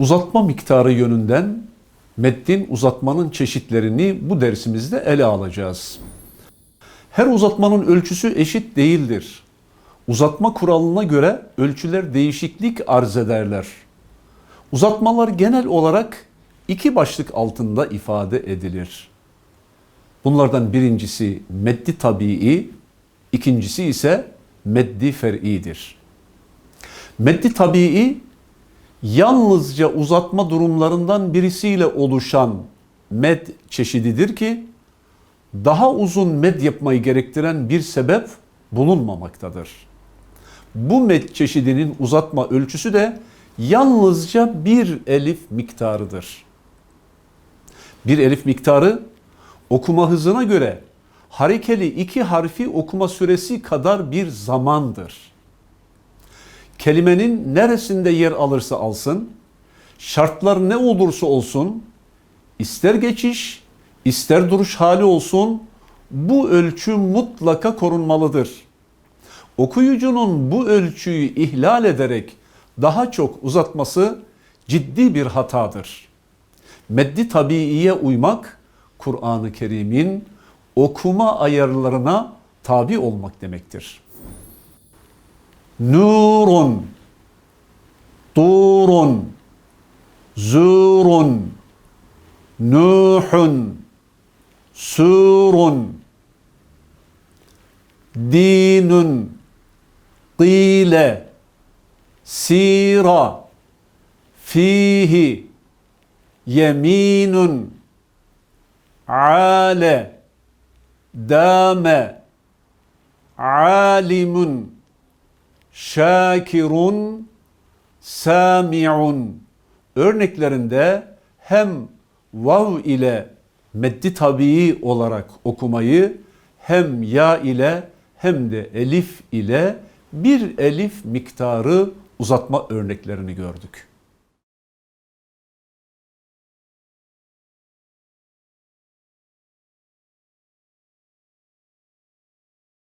Uzatma miktarı yönünden meddin uzatmanın çeşitlerini bu dersimizde ele alacağız. Her uzatmanın ölçüsü eşit değildir. Uzatma kuralına göre ölçüler değişiklik arz ederler. Uzatmalar genel olarak iki başlık altında ifade edilir. Bunlardan birincisi meddi tabii, ikincisi ise meddi fer'idir. Meddi tabii yalnızca uzatma durumlarından birisiyle oluşan med çeşididir ki daha uzun med yapmayı gerektiren bir sebep bulunmamaktadır. Bu med çeşidinin uzatma ölçüsü de yalnızca bir elif miktarıdır. Bir elif miktarı okuma hızına göre harekeli iki harfi okuma süresi kadar bir zamandır. Kelimenin neresinde yer alırsa alsın, şartlar ne olursa olsun, ister geçiş, ister duruş hali olsun, bu ölçü mutlaka korunmalıdır. Okuyucunun bu ölçüyü ihlal ederek daha çok uzatması ciddi bir hatadır. Meddi tabiiye uymak, Kur'an-ı Kerim'in okuma ayarlarına tabi olmak demektir. Nurun, Turun, Zurun, Nuhun, Surun, Dinun, Qile, Sira, Fihi, Yeminun, Ale, Dame, Alimun, Şakirun, Sami'un örneklerinde hem vav ile meddi tabii olarak okumayı hem ya ile hem de elif ile bir elif miktarı uzatma örneklerini gördük.